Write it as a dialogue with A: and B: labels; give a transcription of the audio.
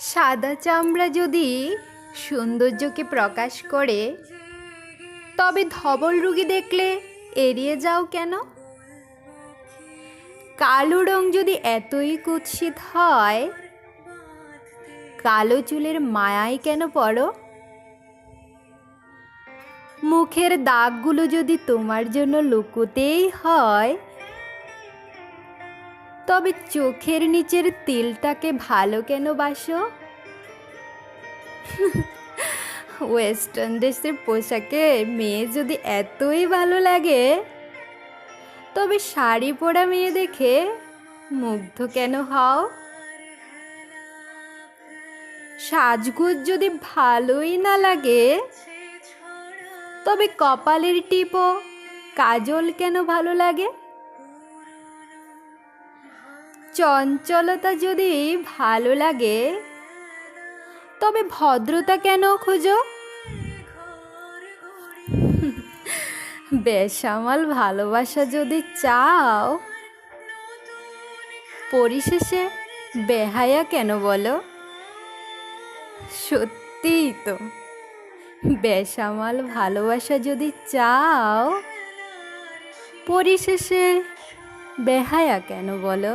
A: সাদা চামড়া যদি সৌন্দর্যকে প্রকাশ করে, তবে ধবল রুগী দেখলে এড়িয়ে যাও কেন? কালো রং যদি এতই কুৎসিত হয়, কালো চুলের মায়ায় কেন পড়ো? মুখের দাগগুলো যদি তোমার জন্য লুকোতেই হয় তবে চোখের নিচের তিলটাকে ভালো কেন বাসো? ওয়েস্টার্ন দেশের পোশাকে মেয়ে যদি এতই ভালো লাগে, তবে শাড়ি পরা মেয়ে দেখে মুগ্ধ কেন হও? সাজগোজ যদি ভালোই না লাগে, তবে কপালের টিপও কাজল কেন ভালো লাগে? চঞ্চলতা যদি ভালো লাগে, তবে ভদ্রতা কেন খোঁজো? বেসামাল ভালোবাসা যদি চাও, পরিশেষে বেহায়া কেন বলো? সত্যিই তো। বেসামাল ভালোবাসা যদি চাও, পরিশেষে বেহায়া কেন বলো?